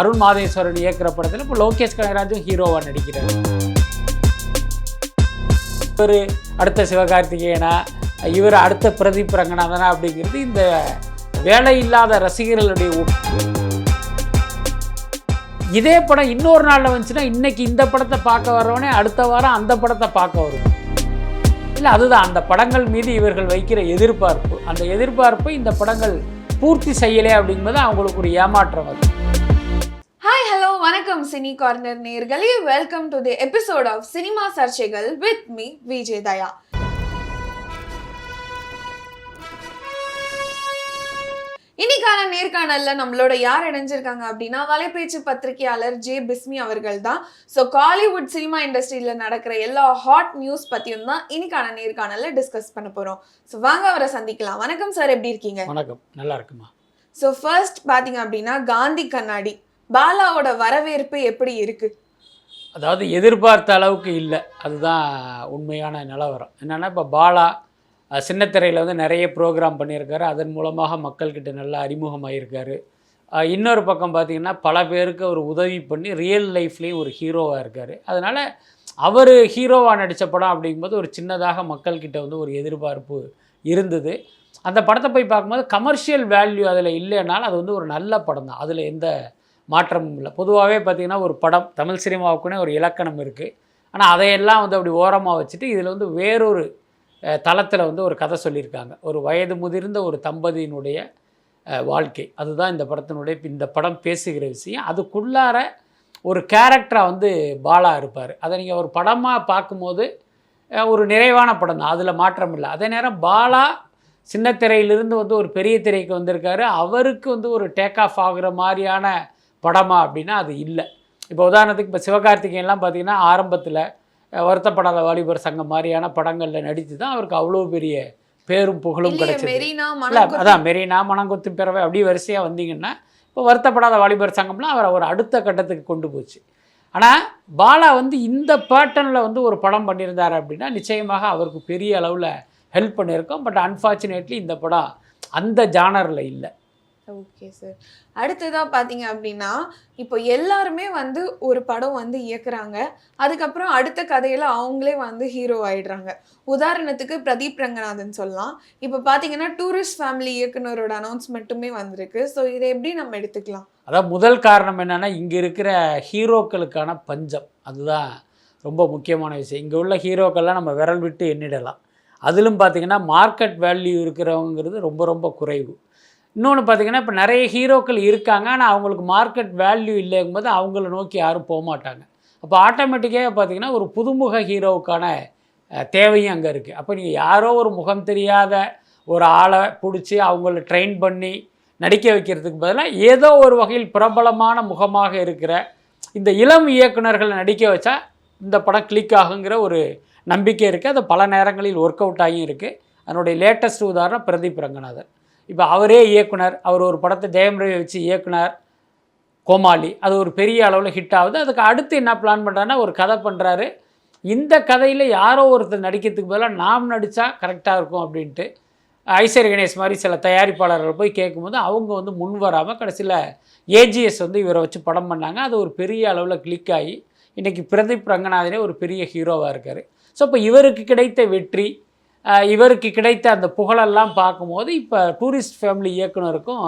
அருண் மாதேஸ்வரன் இயக்கிற படத்தில் இப்போ லோகேஷ் கனகராஜும் ஹீரோவாக நடிக்கிறார். இவர் அடுத்த சிவகார்த்திகேயனா இவர் அடுத்த பிரதீப் ரங்கநாதனா அப்படிங்கிறது இந்த வேலை இல்லாத ரசிகர்களுடைய இதே படம் இன்னொரு நாளில் வந்துச்சுன்னா இன்னைக்கு இந்த படத்தை பார்க்க வர்றவனே அடுத்த வாரம் அந்த படத்தை பார்க்க வருவான். இல்லை அதுதான். அந்த படங்கள் மீது இவர்கள் வைக்கிற எதிர்பார்ப்பு. அந்த எதிர்பார்ப்பை இந்த படங்கள் பூர்த்தி செய்யலை அப்படிங்கும்போது அவங்களுக்கு ஒரு ஏமாற்றம் அது. வணக்கம் சினி கார்னர் நேர்களே. Welcome to the episode of cinema சர்ச்சைகள் வித் மீ விஜய் தயா இன்னைக்கான நேர்காணல்ல நம்மளோட யார் இணைஞ்சிருக்காங்க அப்படின்னா வலைபேச்சு பத்திரிகையாளர் ஜே பிஸ்மி அவர்கள் தான் ஸோ காலிவுட் சினிமா இண்டஸ்ட்ரியில நடக்கிற எல்லா ஹாட் நியூஸ் பத்தியும் தான் இன்னைக்கான நேர்காணல்ல டிஸ்கஸ் பண்ண போறோம். ஸோ வாங்க அவரை சந்திக்கலாம். வணக்கம் சார் எப்படி இருக்கீங்க? வணக்கம். நல்லா இருக்குமா? ஸோ ஃபர்ஸ்ட் பாத்தீங்க அப்படின்னா காந்தி கண்ணாடி. பாலாவோட வரவேற்பு எப்படி இருக்கு? அதாவது எதிர்பார்த்த அளவுக்கு இல்லை. அதுதான் உண்மையான நிலவரம். என்னென்னா இப்போ பாலா சின்னத்திரையில் வந்து நிறைய ப்ரோக்ராம் பண்ணியிருக்காரு. அதன் மூலமாக மக்கள்கிட்ட நல்லா அறிமுகமாகியிருக்காரு இன்னொரு பக்கம் பார்த்திங்கன்னா பல பேருக்கு அவர் உதவி பண்ணி ரியல் லைஃப்லேயும் ஒரு ஹீரோவாக இருக்கார். அதனால் அவர் ஹீரோவாக நடித்த படம் அப்படிங்கும்போது ஒரு சின்னதாக மக்கள்கிட்ட வந்து ஒரு எதிர்பார்ப்பு இருந்தது. அந்த படத்தை போய் பார்க்கும்போது கமர்ஷியல் வேல்யூ அதில் இல்லைனாலும் அது வந்து ஒரு நல்ல படம் தான் அதில் எந்த மாற்றமும் இல்லை. பொதுவாகவே பார்த்திங்கன்னா ஒரு படம் தமிழ் சினிமாவுக்குன்னே ஒரு இலக்கணம் இருக்குது ஆனால் அதையெல்லாம் வந்து அப்படி ஓரமாக வச்சுட்டு இதில் வந்து வேறொரு தளத்தில் வந்து ஒரு கதை சொல்லியிருக்காங்க. ஒரு வயது முதிர்ந்த ஒரு தம்பதியினுடைய வாழ்க்கை. அதுதான் இந்த படத்தினுடைய இந்த படம் பேசுகிற விஷயம். அதுக்குள்ளார ஒரு கேரக்டராக வந்து பாலா இருப்பார். அதை நீங்கள் ஒரு படமாக பார்க்கும்போது ஒரு நிறைவான படம் தான். அதில் மாற்றம் இல்லை. அதே நேரம் பாலா சின்ன திரையிலிருந்து வந்து ஒரு பெரிய திரைக்கு வந்திருக்காரு. அவருக்கு வந்து ஒரு டேக் ஆஃப் ஆகுற மாதிரியான படமா அப்படின்னா அது இல்லை. இப்போ உதாரணத்துக்கு இப்போ சிவகார்த்திகேயன்லாம் பார்த்தீங்கன்னா ஆரம்பத்தில் வருத்தப்படாத வாலிபர் சங்கம் மாதிரியான படங்களில் நடித்து தான் அவருக்கு அவ்வளோ பெரிய பேரும் புகழும் கிடைச்சது. அதான் மெரினா மணங்கொத்து பிறவை அப்படியே வரிசையாக வந்தீங்கன்னா இப்போ வருத்தப்படாத வாலிபர் சங்கம்லாம் அவரை ஒரு அடுத்த கட்டத்துக்கு கொண்டு போச்சு. ஆனால் பாலா வந்து இந்த பேட்டர்னில் வந்து ஒரு படம் பண்ணியிருந்தார் அப்படின்னா நிச்சயமாக அவருக்கு பெரிய அளவில் ஹெல்ப் பண்ணியிருக்கோம். பட் அன்ஃபார்ச்சுனேட்லி இந்த படம் அந்த ஜானரில் இல்லை. ஓகே சார் அடுத்ததாக பார்த்தீங்க அப்படின்னா இப்போ எல்லாருமே வந்து ஒரு படம் வந்து இயக்குறாங்க. அதுக்கப்புறம் அடுத்த கதையில் அவங்களே வந்து ஹீரோ ஆயிடுறாங்க. உதாரணத்துக்கு பிரதீப் ரங்கநாதன் சொல்லலாம். இப்போ பார்த்தீங்கன்னா டூரிஸ்ட் ஃபேமிலி இயக்குனரோட அனௌன்ஸ்மெண்ட்டுமே வந்திருக்கு. ஸோ இதை எப்படி நம்ம எடுத்துக்கலாம்? அதான் முதல் காரணம் என்னென்னா இங்கே இருக்கிற ஹீரோக்களுக்கான பஞ்சம். அதுதான் ரொம்ப முக்கியமான விஷயம். இங்கே உள்ள ஹீரோக்கள்லாம் நம்ம விரல் விட்டு எண்ணிடலாம். அதிலும் பார்த்திங்கன்னா மார்க்கெட் வேல்யூ இருக்கிறவங்கிறது ரொம்ப ரொம்ப குறைவு. இன்னொன்று பார்த்தீங்கன்னா இப்போ நிறைய ஹீரோக்கள் இருக்காங்க. ஆனால் அவங்களுக்கு மார்க்கெட் வேல்யூ இல்லைங்கும்போது அவங்கள நோக்கி யாரும் போக மாட்டாங்க. அப்போ ஆட்டோமேட்டிக்காக பார்த்தீங்கன்னா ஒரு புதுமுக ஹீரோவுக்கான தேவையும் அங்கே இருக்குது அப்போ நீங்கள் யாரோ ஒரு முகம் தெரியாத ஒரு ஆளை பிடிச்சி அவங்கள ட்ரெயின் பண்ணி நடிக்க வைக்கிறதுக்கு பதிலாக ஏதோ ஒரு வகையில் பிரபலமான முகமாக இருக்கிற இந்த இளம் இயக்குனர்களை நடிக்க வச்சா இந்த படம் கிளிக் ஆகுங்கிற ஒரு நம்பிக்கை இருக்குது அது பல நேரங்களில் ஒர்க் அவுட் ஆகியும் இருக்குது அதனுடைய லேட்டஸ்ட் உதாரணம் பிரதீப் ரங்கநாதன். இப்போ அவரே இயக்குனர் அவர் ஒரு படத்தை ஜெயம் ரவி வச்சு இயக்குனர் கோமாளி. அது ஒரு பெரிய அளவில் ஹிட் ஆகுது. அதுக்கு அடுத்து என்ன பிளான் பண்ணுறாருன்னா ஒரு கதை பண்ணுறாரு இந்த கதையில் யாரோ ஒருத்தர் நடிக்கிறதுக்கு பதிலாக நாம் நடித்தா கரெக்டாக இருக்கும் அப்படின்ட்டு ஐஸ்வர் கணேஷ் மாதிரி சில தயாரிப்பாளர்கள் போய் கேட்கும்போது அவங்க வந்து முன் வராமல் கடைசியில் ஏஜிஎஸ் வந்து இவரை வச்சு படம் பண்ணாங்க. அது ஒரு பெரிய அளவில் கிளிக் ஆகி இன்றைக்கி பிரதீப் ரங்கநாதனே ஒரு பெரிய ஹீரோவாக இருக்கார். ஸோ இப்போ இவருக்கு கிடைத்த வெற்றி இவருக்கு கிடைத்த அந்த புகழெல்லாம் பார்க்கும்போது இப்போ டூரிஸ்ட் ஃபேமிலி இயக்குனருக்கும்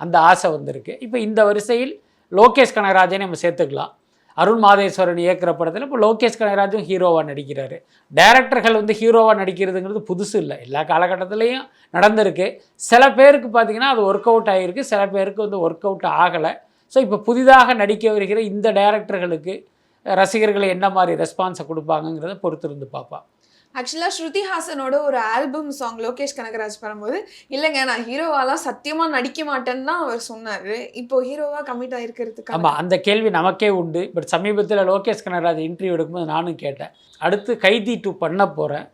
அந்த ஆசை வந்திருக்கு. இப்போ இந்த வரிசையில் லோகேஷ் கனகராஜனை நம்ம சேர்த்துக்கலாம். அருண் மாதேஸ்வரன் இயக்கிற படத்தில் இப்போ லோகேஷ் கனகராஜும் ஹீரோவாக நடிக்கிறாரு. டைரக்டர்கள் வந்து ஹீரோவாக நடிக்கிறதுங்கிறது புதுசு இல்லை. எல்லா காலகட்டத்திலையும் நடந்திருக்கு. சில பேருக்கு பார்த்தீங்கன்னா அது ஒர்க் அவுட் ஆகிருக்கு சில பேருக்கு வந்து ஒர்க் அவுட் ஆகலை. ஸோ இப்போ புதிதாக நடிக்க வருகிற இந்த டைரக்டர்களுக்கு ரசிகர்களை என்ன மாதிரி ரெஸ்பான்ஸை கொடுப்பாங்கங்கிறத பொறுத்திருந்து பார்ப்பான் ஆக்சுவலாக ஸ்ருதி ஹாசனோட ஒரு ஆல்பம் சாங் லோகேஷ் கனகராஜ் பண்ணும்போது இல்லைங்க நான் ஹீரோவாலாம் சத்தியமாக நடிக்க மாட்டேன்னு தான் அவர் சொன்னார். இப்போ ஹீரோவாக கமிட் ஆகிருக்கிறதுக்கு ஆமாம் அந்த கேள்வி நமக்கே உண்டு. பட் சமீபத்தில் லோகேஷ் கனகராஜ் இன்டர்வியூ எடுக்கும்போது நானும் கேட்டேன். அடுத்து கைதி டூ பண்ண போகிறேன்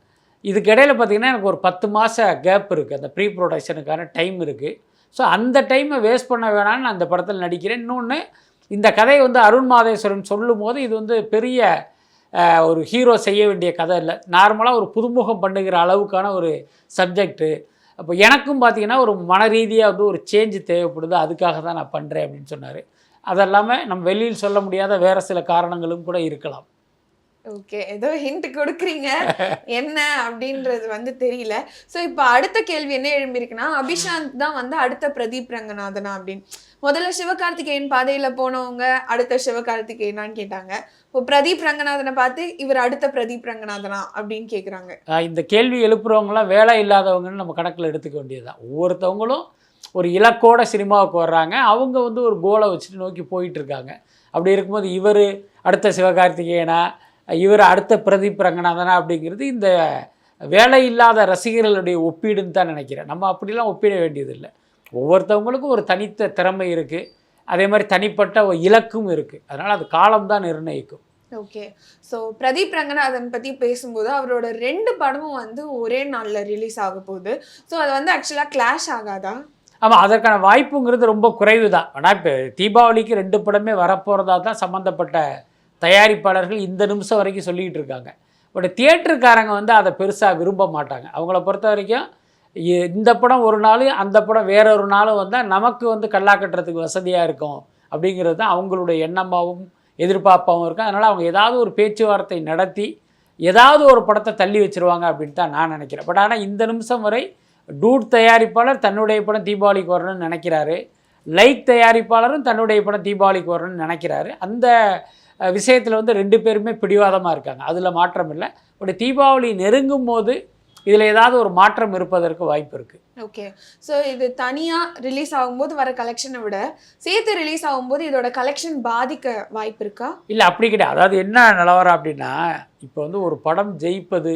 இதுக்கு பார்த்தீங்கன்னா எனக்கு ஒரு பத்து மாத கேப் இருக்குது அந்த ப்ரீ ப்ரொடக்ஷனுக்கான டைம் இருக்குது ஸோ அந்த டைமை வேஸ்ட் பண்ண வேணாம்னு நான் அந்த படத்தில் நடிக்கிறேன். இன்னொன்று இந்த கதையை வந்து அருண் மாதேஸ்வரன் சொல்லும் போது இது வந்து பெரிய ஒரு ஹீரோ செய்ய வேண்டிய கதை இல்லை. நார்மலாக ஒரு புதுமுகம் பண்ணுகிற அளவுக்கான ஒரு சப்ஜெக்ட்டு. அப்போ எனக்கும் பார்த்தீங்கன்னா ஒரு மன ரீதியாக வந்து ஒரு சேஞ்சு தேவைப்படுது. அதுக்காக தான் நான் பண்ணுறேன் அப்படின்னு சொன்னார். அதெல்லாமல் நம்ம வெளியில் சொல்ல முடியாத வேறு சில காரணங்களும் கூட இருக்கலாம். ஓகே. ஏதோ ஹிண்ட் கொடுக்குறீங்க. என்ன அப்படின்றது வந்து தெரியல. ஸோ இப்போ அடுத்த கேள்வி என்ன எழும்பியிருக்குன்னா அபிஷாந்த் தான் வந்து அடுத்த பிரதீப் ரங்கநாதனா அப்படின்னு. முதல்ல சிவகார்த்திகேயன் பாதையில் போனவங்க அடுத்த சிவகார்த்திகேயனான்னு கேட்டாங்க. இப்போ பிரதீப் ரங்கநாதனை பார்த்து இவர் அடுத்த பிரதீப் ரங்கநாதனா அப்படின்னு கேட்குறாங்க இந்த கேள்வி எழுப்புறவங்களாம் வேலை இல்லாதவங்கன்னு நம்ம கணக்கில் எடுத்துக்க வேண்டியதுதான். ஒவ்வொருத்தவங்களும் ஒரு இலக்கோட சினிமாவுக்கு வர்றாங்க. அவங்க வந்து ஒரு கோலை வச்சுட்டு நோக்கி போயிட்டு இருக்காங்க அப்படி இருக்கும்போது இவர் அடுத்த சிவகார்த்திகேயனா இவர் அடுத்த பிரதீப் ரங்கநாதனா அப்படிங்கிறது இந்த வேலை இல்லாத ரசிகர்களுடைய ஒப்பீடுன்னு தான் நினைக்கிறேன். நம்ம அப்படிலாம் ஒப்பிட வேண்டியதில்லை. ஒவ்வொருத்தவங்களுக்கும் ஒரு தனித்த திறமை இருக்குது அதே மாதிரி தனிப்பட்ட இலக்கும் இருக்குது அதனால் அது காலம்தான் நிர்ணயிக்கும். ஓகே. ஸோ பிரதீப் ரங்கநாதன் பத்தி பேசும்போது அவரோட ரெண்டு படமும் வந்து ஒரே நாள்ல ரிலீஸ் ஆக போகுது. ஸோ அது வந்து ஆக்சுவலா கிளாஷ் ஆகாதா? ஆமாம் அதற்கான வாய்ப்புங்கிறது ரொம்ப குறைவு தான் ஆனால் இப்போ தீபாவளிக்கு ரெண்டு படமே வரப்போகிறதா தான் சம்மந்தப்பட்ட தயாரிப்பாளர்கள் இந்த நிமிஷம் வரைக்கும் சொல்லிக்கிட்டு இருக்காங்க. பட் தியேட்டருக்காரங்க வந்து அதை பெருசாக விரும்ப மாட்டாங்க. அவங்கள பொறுத்த வரைக்கும் இந்த படம் ஒரு நாள் அந்த படம் வேற ஒரு நாளும் வந்தால் நமக்கு வந்து கல்லா கட்டுறதுக்கு வசதியாக இருக்கும். அப்படிங்கிறது தான் அவங்களுடைய எண்ணமாகவும் எதிர்பார்ப்பாகவும் இருக்கும். அதனால் அவங்க ஏதாவது ஒரு பேச்சுவார்த்தை நடத்தி ஏதாவது ஒரு படத்தை தள்ளி வச்சிருவாங்க அப்படின்னு தான் நான் நினைக்கிறேன். பட் ஆனால் இந்த நிமிஷம் வரை டூட் தயாரிப்பாளர் தன்னுடைய படம் தீபாவளிக்கு வரணும்னு நினைக்கிறாரு. லைக் தயாரிப்பாளரும் தன்னுடைய படம் தீபாவளிக்கு வரணும்னு நினைக்கிறாரு. அந்த விஷயத்தில் வந்து ரெண்டு பேருமே பிடிவாதமாக இருக்காங்க. அதில் மாற்றம் இல்லை பட் தீபாவளி நெருங்கும் போது இதில் ஏதாவது ஒரு மாற்றம் இருப்பதற்கு வாய்ப்பு இருக்குது ஓகே ஸோ இது தனியா ரிலீஸ் ஆகும்போது வர கலெக்ஷனை விட சேர்த்து ரிலீஸ் ஆகும்போது இதோட கலெக்ஷன் பாதிக்க வாய்ப்பு இருக்கா? இல்லை அப்படி கிடையாது. அதாவது என்ன நிலவரம் அப்படின்னா இப்போ வந்து ஒரு படம் ஜெயிப்பது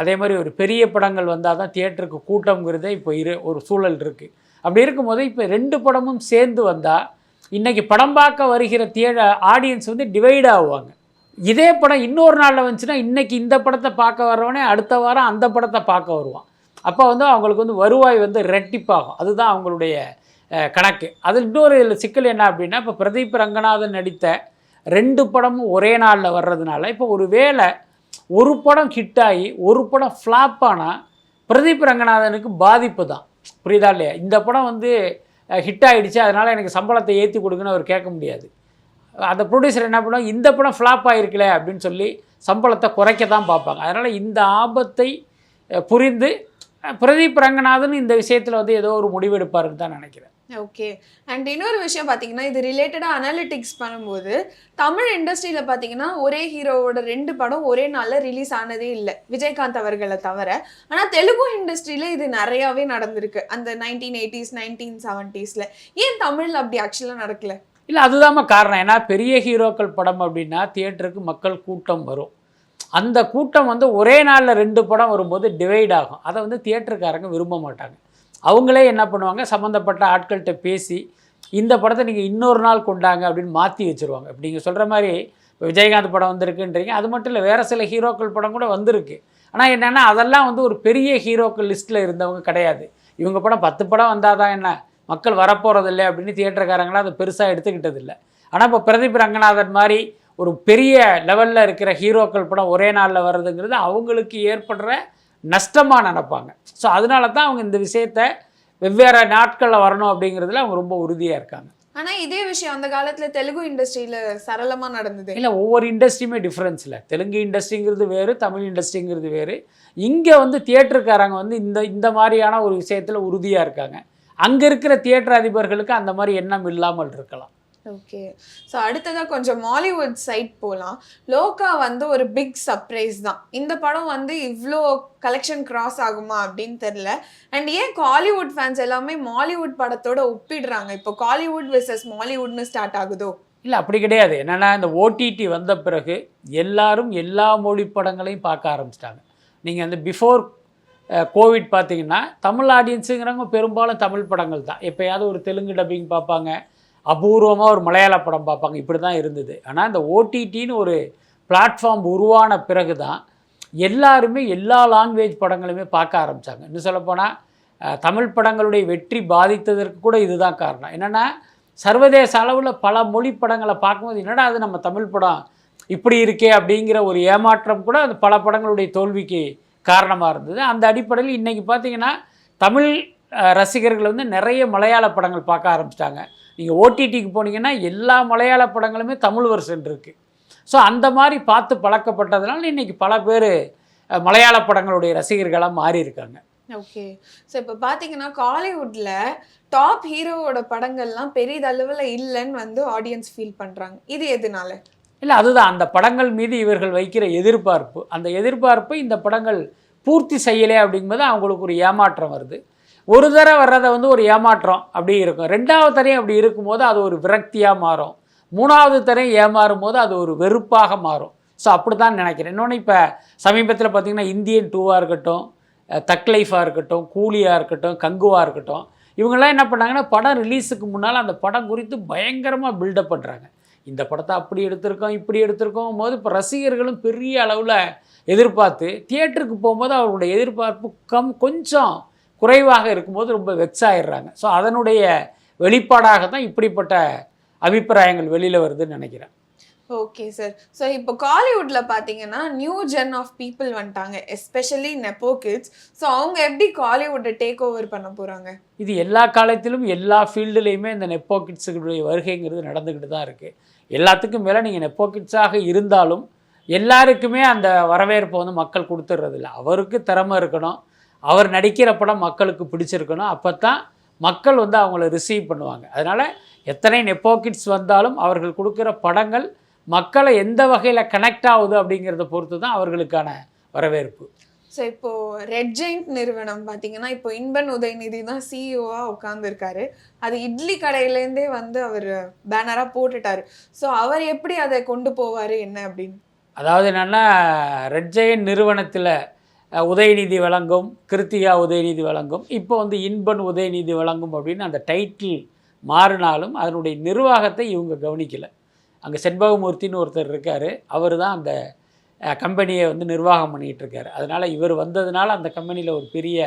அதே மாதிரி ஒரு பெரிய படங்கள் வந்தால் தான் தியேட்டருக்கு கூட்டம்ங்கிறதே இப்போ இரு ஒரு சூழல் இருக்குது அப்படி இருக்கும்போது இப்போ ரெண்டு படமும் சேர்ந்து வந்தால் இன்றைக்கி படம் பார்க்க வருகிற தியே ஆடியன்ஸ் வந்து டிவைட் ஆகுவாங்க. இதே படம் இன்னொரு நாளில் வந்துச்சுன்னா இன்றைக்கி இந்த படத்தை பார்க்க வர்றவனே அடுத்த வாரம் அந்த படத்தை பார்க்க வருவான். அப்போ வந்து அவங்களுக்கு வந்து வருவாய் வந்து ரெட்டிப்பாகும் அதுதான் அவங்களுடைய கணக்கு. அது இன்னொரு இதில் சிக்கல் என்ன அப்படின்னா இப்போ பிரதீப் ரங்கநாதன் நடித்த ரெண்டு படமும் ஒரே நாளில் வர்றதுனால இப்போ ஒரு வேளை ஒரு படம் ஹிட் ஆகி ஒரு படம் ஃப்ளாப் ஆனால் பிரதீப் ரங்கநாதனுக்கு பாதிப்பு தான். புரியுதா இல்லையா? இந்த படம் வந்து ஹிட் ஆகிடுச்சு அதனால் எனக்கு சம்பளத்தை ஏற்றி கொடுக்குன்னு அவர் கேட்க முடியாது. அந்த ப்ரொடியூசர் என்ன பண்ணுவாங்க இந்த படம் ஃப்ளாப் ஆகிருக்கல அப்படின்னு சொல்லி சம்பளத்தை குறைக்க தான் பார்ப்பாங்க. அதனால் இந்த ஆபத்தை புரிந்து பிரதீப் ரங்கநாதன் இந்த விஷயத்தில் வந்து ஏதோ ஒரு முடிவெடுப்பாருன்னு தான் நினைக்கிறேன். ஓகே. அண்ட் இன்னொரு விஷயம் பார்த்தீங்கன்னா இது ரிலேட்டடாக அனாலிட்டிக்ஸ் பண்ணும்போது தமிழ் இண்டஸ்ட்ரியில் பார்த்தீங்கன்னா ஒரே ஹீரோவோட ரெண்டு படம் ஒரே நாளில் ரிலீஸ் ஆனதே இல்லை. விஜயகாந்த் அவர்களை தவிர. ஆனால் தெலுங்கு இண்டஸ்ட்ரியில் இது நிறையாவே நடந்திருக்கு. அந்த நைன்டீன் எயிட்டிஸ் நைன்டீன் செவன்ட்டீஸில் ஏன் தமிழில் அப்படி ஆக்சுவலாக நடக்கல? இல்லை அதுதாம்மா காரணம். ஏன்னா பெரிய ஹீரோக்கள் படம் அப்படின்னா தியேட்டருக்கு மக்கள் கூட்டம் வரும். அந்த கூட்டம் வந்து ஒரே நாளில் ரெண்டு படம் வரும்போது டிவைட் ஆகும். அதை வந்து தியேட்டருக்காரங்க விரும்ப மாட்டாங்க. அவங்களே என்ன பண்ணுவாங்க? சம்மந்தப்பட்ட ஆட்கள்கிட்ட பேசி இந்த படத்தை நீங்கள் இன்னொரு நாள் கொண்டாங்க அப்படின்னு மாற்றி வச்சுருவாங்க. இப்போ நீங்கள் சொல்கிற மாதிரி இப்போ விஜயகாந்த் படம் வந்திருக்குன்றீங்க. அது மட்டும் இல்லை வேறு சில ஹீரோக்கள் படம் கூட வந்திருக்கு. ஆனால் என்னென்னா அதெல்லாம் வந்து ஒரு பெரிய ஹீரோக்கள் லிஸ்ட்டில் இருந்தவங்க கிடையாது. இவங்க படம் பத்து படம் வந்தால் தான் என்ன? மக்கள் வரப்போகிறதில்ல அப்படின்னு தியேட்டருக்காரங்களாம் அதை பெருசாக எடுத்துக்கிட்டது இல்லை ஆனால் இப்போ பிரதீப் ரங்கநாதன் மாதிரி ஒரு பெரிய லெவலில் இருக்கிற ஹீரோக்கள் படம் ஒரே நாளில் வர்றதுங்கிறது அவங்களுக்கு ஏற்படுற நஷ்டமாக நினைப்பாங்க. ஸோ அதனால தான் அவங்க இந்த விஷயத்த வெவ்வேறு நாட்களில் வரணும் அப்படிங்கிறதுல அவங்க ரொம்ப உறுதியாக இருக்காங்க. ஆனால் இதே விஷயம் அந்த காலத்தில் தெலுங்கு இண்டஸ்ட்ரியில் சரளமாக நடந்தது. இல்லை ஒவ்வொரு இண்டஸ்ட்ரியுமே டிஃப்ரென்ஸ் இல்லை தெலுங்கு இண்டஸ்ட்ரிங்கிறது வேறு தமிழ் இண்டஸ்ட்ரிங்கிறது வேறு. இங்கே வந்து தியேட்டருக்காரங்க வந்து இந்த இந்த மாதிரியான ஒரு விஷயத்தில் உறுதியாக இருக்காங்க. அங்கே இருக்கிற தியேட்டர் அதிபர்களுக்கு அந்த மாதிரி எண்ணம் இல்லாமல் இருக்கலாம். ஓகே. ஸோ அடுத்ததாக கொஞ்சம் மாலிவுட் சைட் போகலாம் லோகா வந்து ஒரு பிக் சர்ப்ரைஸ் தான். இந்த படம் வந்து இவ்வளோ கலெக்ஷன் கிராஸ் ஆகுமா அப்படின்னு தெரில அண்ட் ஏன் காலிவுட் ஃபேன்ஸ் எல்லாமே மாலிவுட் படத்தோட ஒப்பிடுறாங்க? இப்போ காலிவுட் வெர்சஸ் மாலிவுட்னு ஸ்டார்ட் ஆகுதோ? இல்லை அப்படி கிடையாது. என்னென்னா இந்த ஓடிடி வந்த பிறகு எல்லாரும் எல்லா மொழி படங்களையும் பார்க்க ஆரம்பிச்சிட்டாங்க. நீங்கள் அந்த பிஃபோர் கோவிட் பார்த்திங்கன்னா தமிழ் ஆடியன்ஸுங்கிறவங்க பெரும்பாலும் தமிழ் படங்கள் தான். எப்போயாவது ஒரு தெலுங்கு டப்பிங் பார்ப்பாங்க. அபூர்வமாக ஒரு மலையாள படம் பார்ப்பாங்க. இப்படி தான் இருந்தது. ஆனால் இந்த ஓடிடின்னு ஒரு பிளாட்ஃபார்ம் உருவான பிறகு தான் எல்லாருமே எல்லா லாங்குவேஜ் படங்களுமே பார்க்க ஆரம்பித்தாங்க இன்னும் சொல்லப்போனால் தமிழ் படங்களுடைய வெற்றி பாதித்ததற்கு கூட இதுதான் காரணம். என்னென்னா சர்வதேச அளவில் பல மொழி படங்களை பார்க்கும்போது என்னடா அது நம்ம தமிழ் படம் இப்படி இருக்கே அப்படிங்கிற ஒரு ஏமாற்றம் கூட அது பல படங்களுடைய தோல்விக்கு காரணமாக இருந்தது. அந்த அடிப்படையில் இன்றைக்கி பார்த்தீங்கன்னா தமிழ் ரசிகர்கள் வந்து நிறைய மலையாள படங்கள் பார்க்க ஆரம்பிச்சிட்டாங்க. நீங்கள் ஓடிடிக்கு போனீங்கன்னா எல்லா மலையாள படங்களுமே தமிழ் வருஷன் இருக்குது ஸோ அந்த மாதிரி பார்த்து பழக்கப்பட்டதுனால இன்றைக்கி பல பேர் மலையாள படங்களுடைய ரசிகர்களாக மாறி இருக்காங்க ஓகே. ஸோ இப்போ பார்த்தீங்கன்னா காலிவுட்டில் டாப் ஹீரோவோட படங்கள்லாம் பெரிதளவில் இல்லைன்னு வந்து ஆடியன்ஸ் ஃபீல் பண்ணுறாங்க இது எதனால? இல்லை அதுதான். அந்த படங்கள் மீது இவர்கள் வைக்கிற எதிர்பார்ப்பு. அந்த எதிர்பார்ப்பை இந்த படங்கள் பூர்த்தி செய்யலை அப்படிங்கும்போது அவங்களுக்கு ஒரு ஏமாற்றம் வருது. ஒரு தடவை வர்றதை வந்து ஒரு ஏமாற்றம் அப்படி இருக்கும். ரெண்டாவது தரையும் அப்படி இருக்கும்போது அது ஒரு விரக்தியாக மாறும். மூணாவது தரையும் ஏமாறும் போது அது ஒரு வெறுப்பாக மாறும். ஸோ அப்படி தான் நினைக்கிறேன். இன்னொன்று இப்போ சமீபத்தில் பார்த்திங்கன்னா இந்தியன் டூவாக இருக்கட்டும் அஹ், தக் லைஃபாக இருக்கட்டும் கூலியாக இருக்கட்டும் கங்குவாக இருக்கட்டும் இவங்கெல்லாம் என்ன பண்ணாங்கன்னா படம் ரிலீஸுக்கு முன்னால் அந்த படம் குறித்து பயங்கரமாக பில்டப் பண்ணுறாங்க இந்த படத்தை அப்படி எடுத்திருக்கோம் இப்படி எடுத்திருக்கோம் போது இப்போ ரசிகர்களும் பெரிய அளவில் எதிர்பார்த்து தியேட்டருக்கு போகும்போது அவர்களுடைய எதிர்பார்ப்பு கம் கொஞ்சம் குறைவாக இருக்கும்போது ரொம்ப வெக்ஸ் ஆயிடுறாங்க ஸோ அதனுடைய வெளிப்பாடாக தான் இப்படிப்பட்ட அபிப்பிராயங்கள் வெளியில் வருதுன்னு நினைக்கிறேன். ஓகே சார் ஸோ இப்போ காலிவுட்ல பார்த்தீங்கன்னா நியூ ஜென் ஆஃப் பீப்புள் வந்துட்டாங்க எஸ்பெஷலி நெப்போ கிட்ஸ் ஸோ அவங்க எப்படி காலிவுட்டை டேக் ஓவர் பண்ண போகிறாங்க இது எல்லா காலத்திலும் எல்லா ஃபீல்டுலேயுமே இந்த நெப்போ கிட்ஸுடைய வருகைங்கிறது நடந்துக்கிட்டு தான் இருக்குது எல்லாத்துக்கும் மேலே நீங்கள் நெப்போக்கிட்ஸாக இருந்தாலும் எல்லாருக்குமே அந்த வரவேற்பை வந்து மக்கள் கொடுத்துட்றதில்ல. அவருக்கு திறமை இருக்கணும். அவர் நடிக்கிற படம் மக்களுக்கு பிடிச்சிருக்கணும். அப்போ தான் மக்கள் வந்து அவங்கள ரிசீவ் பண்ணுவாங்க. அதனால் எத்தனை நெப்போக்கிட்ஸ் வந்தாலும் அவர்கள் கொடுக்குற படங்கள் மக்களை எந்த வகையில் கனெக்ட் ஆகுது அப்படிங்கிறத பொறுத்து தான் அவர்களுக்கான வரவேற்பு. ஸோ இப்போ ரெட் ஜெயிண்ட் நிறுவனம் பார்த்தீங்கன்னா இப்போ இன்பன் உதயநிதி தான் சிஇஓவாக உட்காந்துருக்காரு அது இட்லி கடையிலேருந்தே வந்து அவர் பேனராக போட்டுட்டார். ஸோ அவர் எப்படி அதை கொண்டு போவார் என்ன அப்படின்னு? அதாவது என்னென்னா ரெட் ஜெயின் நிறுவனத்தில் உதயநிதி வழங்கும் கிருத்திகா உதயநிதி வழங்கும் இப்போ வந்து இன்பன் உதயநிதி வழங்கும் அப்படின்னு அந்த டைட்டில் மாறினாலும் அதனுடைய நிர்வாகத்தை இவங்க கவனிக்கலை. அங்கே செண்பகமூர்த்தின்னு ஒருத்தர் இருக்கார் அவர் தான் அந்த கம்பெனியை வந்து நிர்வாகம் பண்ணிகிட்டு இருக்காரு அதனால் இவர் வந்ததுனால அந்த கம்பெனியில் ஒரு பெரிய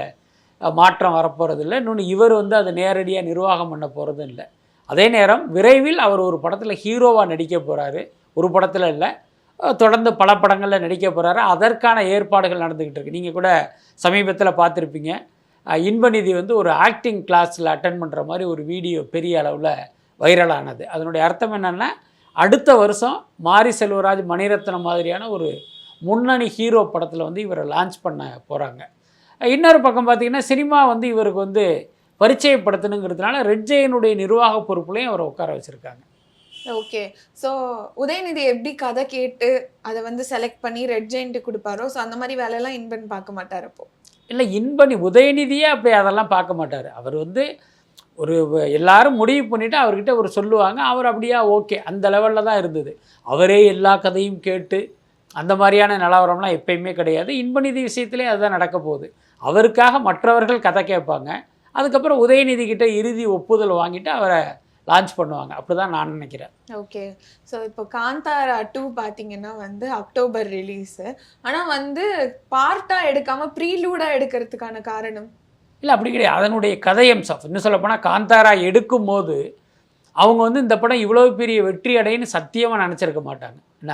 மாற்றம் வரப்போகிறது இல்லை இன்னொன்று இவர் வந்து அதை நேரடியாக நிர்வாகம் பண்ண போகிறதும் இல்லை. அதே நேரம் விரைவில் அவர் ஒரு படத்தில் ஹீரோவாக நடிக்க போகிறாரு ஒரு படத்தில் இல்லை. தொடர்ந்து பல படங்களில் நடிக்க போகிறாரு அதற்கான ஏற்பாடுகள் நடந்துக்கிட்டு இருக்கு நீங்கள் கூட சமீபத்தில் பார்த்துருப்பீங்க. இன்பநிதி வந்து ஒரு ஆக்டிங் கிளாஸில் அட்டன் பண்ணுற மாதிரி ஒரு வீடியோ பெரிய அளவில் வைரலானது. அதனுடைய அர்த்தம் என்னென்னா அடுத்த வருஷம் மாரி செல்வராஜ் மணிரத்னம் மாதிரியான ஒரு முன்னணி ஹீரோ படத்தில் வந்து இவரை லான்ச் பண்ண போகிறாங்க இன்னொரு பக்கம் பார்த்தீங்கன்னா சினிமா வந்து இவருக்கு வந்து பரிச்சயப்படுத்தணுங்கிறதுனால ரெட் ஜெயனுடைய நிர்வாக பொறுப்புலையும் அவரை உட்கார வச்சுருக்காங்க. ஓகே. ஸோ உதயநிதி எப்படி கதை கேட்டு அதை வந்து செலக்ட் பண்ணி ரெட் ஜெயிண்ட்டு கொடுப்பாரோ? ஸோ அந்த மாதிரி வேலையெல்லாம் இன்பன் பார்க்க மாட்டார் அப்போ. இல்லை இன்பனி உதயநிதியே அப்படி அதெல்லாம் பார்க்க மாட்டார். அவர் வந்து ஒரு எல்லாரும் முடிவு பண்ணிவிட்டு அவர்கிட்ட ஒரு சொல்லுவாங்க. அவர் அப்படியா? ஓகே. அந்த லெவலில் தான் இருந்தது. அவரே எல்லா கதையும் கேட்டு அந்த மாதிரியான நிலவரம்லாம் எப்பயுமே கிடையாது. இன்பநிதி விஷயத்திலே அதுதான் நடக்க போகுது. அவருக்காக மற்றவர்கள் கதை கேட்பாங்க. அதுக்கப்புறம் உதயநிதி கிட்ட இறுதி ஒப்புதல் வாங்கிட்டு அவரை லான்ச் பண்ணுவாங்க. அப்படி தான் நான் நினைக்கிறேன். ஓகே. ஸோ இப்போ காந்தாரா டூ பார்த்தீங்கன்னா வந்து அக்டோபர் ரிலீஸு ஆனால் வந்து பார்ட்டாக எடுக்காமல் ப்ரீலூடாக எடுக்கிறதுக்கான காரணம்? இல்லை அப்படி கிடையாது. அதனுடைய கதையம்சம். இன்னும் சொல்லப்போனால் காந்தாரா எடுக்கும்போது அவங்க வந்து இந்த படம் இவ்வளோ பெரிய வெற்றி அடைன்னு சத்தியமாக நினச்சிருக்க மாட்டாங்க. என்ன?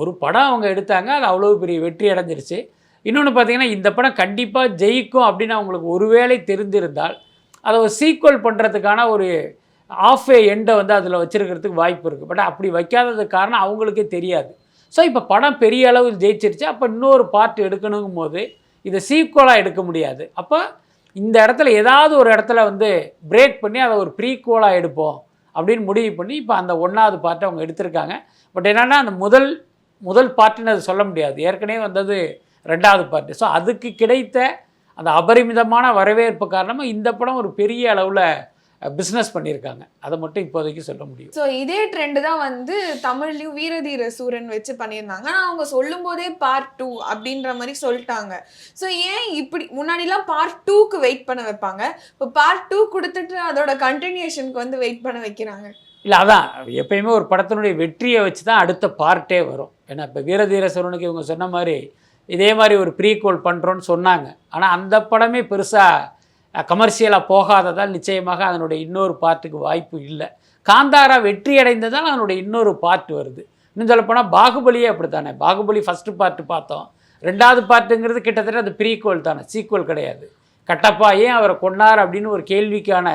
ஒரு படம் அவங்க எடுத்தாங்க அது அவ்வளோ பெரிய வெற்றி அடைஞ்சிருச்சு. இன்னொன்று பார்த்தீங்கன்னா இந்த படம் கண்டிப்பாக ஜெயிக்கும் அப்படின்னு அவங்களுக்கு ஒருவேளை தெரிந்திருந்தால் அதை ஒரு சீக்வல் பண்ணுறதுக்கான ஒரு ஆஃப் ஏ எண்டை வந்து அதில் வச்சிருக்கிறதுக்கு வாய்ப்பு இருக்குது பட் அப்படி வைக்காததுக்கு காரணம் அவங்களுக்கே தெரியாது. ஸோ இப்போ படம் பெரிய அளவில் ஜெயிச்சிருச்சு. அப்போ இன்னொரு பார்ட் எடுக்கணுங்கும் போது இதை சீக்குவலாக எடுக்க முடியாது. அப்போ இந்த இடத்துல ஏதாவது ஒரு இடத்துல வந்து பிரேக் பண்ணி அதை ஒரு ப்ரீக்குவலாக எடுப்போம் அப்படின்னு முடிவு பண்ணி இப்போ அந்த ஒன்றாவது பார்ட்டை அவங்க எடுத்திருக்காங்க. பட் என்னென்னா அந்த முதல் முதல் பார்ட்டுன்னு அது சொல்ல முடியாது. ஏற்கனவே வந்தது ரெண்டாவது பார்ட்டு ஸோ அதுக்கு கிடைத்த அந்த அபரிமிதமான வரவேற்பு காரணமாக இந்த படம் ஒரு பெரிய அளவில் பிஸ்னஸ் பண்ணியிருக்காங்க. அதை மட்டும் இப்போதைக்கு சொல்ல முடியும். ஸோ இதே ட்ரெண்டு தான் வந்து தமிழ்லையும் வீரதீர சூரன் வச்சு பண்ணியிருந்தாங்க. ஆனால் அவங்க சொல்லும் போதே பார்ட் டூ அப்படின்ற மாதிரி சொல்லிட்டாங்க. ஸோ ஏன் இப்படி முன்னாடிலாம் பார்ட் டூக்கு வெயிட் பண்ண வைப்பாங்க? இப்போ பார்ட் டூ கொடுத்துட்டு அதோட கண்டினியூஷனுக்கு வந்து வெயிட் பண்ண வைக்கிறாங்க. இல்லை அதான். எப்பயுமே ஒரு படத்தினுடைய வெற்றியை வச்சு தான் அடுத்த பார்ட்டே வரும். ஏன்னா இப்போ வீரதீர சூரனுக்கு இவங்க சொன்ன மாதிரி இதே மாதிரி ஒரு ப்ரீக்வல் பண்ணுறோன்னு சொன்னாங்க. ஆனால் அந்த படமே பெருசாக கமர்ஷியலாக போகாததால் நிச்சயமாக அதனுடைய இன்னொரு பார்ட்டுக்கு வாய்ப்பு இல்லை. காந்தாரா வெற்றி அடைந்ததால் அதனுடைய இன்னொரு பார்ட் வருது. இன்னும் சொல்லப்போனால் பாகுபலியே அப்படி தானே பாகுபலி ஃபஸ்ட்டு பார்ட்டு பார்த்தோம். ரெண்டாவது பார்ட்டுங்கிறது கிட்டத்தட்ட அது ப்ரீக்குவல் தானே? சீக்குவல் கிடையாது. கட்டப்பா ஏன் அவரை கொன்னார் அப்படின்னு ஒரு கேள்விக்கான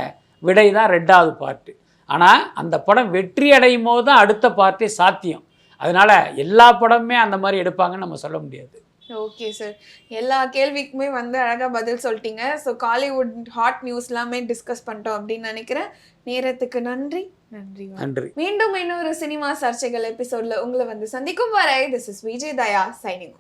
விடை தான் ரெண்டாவது பார்ட்டு ஆனால் அந்த படம் வெற்றி அடையும் போது தான் அடுத்த பார்ட்டே சாத்தியம். அதனால் எல்லா படமுமே அந்த மாதிரி எடுப்பாங்கன்னு நம்ம சொல்ல முடியாது. ஓகே சார் எல்லா கேள்விக்குமே வந்து அழகா பதில் சொல்லிட்டீங்க. ஸோ காலிவுட் ஹாட் நியூஸ் எல்லாமே டிஸ்கஸ் பண்ணிட்டோம் அப்படின்னு நினைக்கிறேன். நேரத்துக்கு நன்றி. நன்றி. நன்றி. மீண்டும் இன்னொரு சினிமா சர்ச்சைகள் எபிசோட்ல உங்களை வந்து சந்திக்கும் வரை this is Vijay Daya signing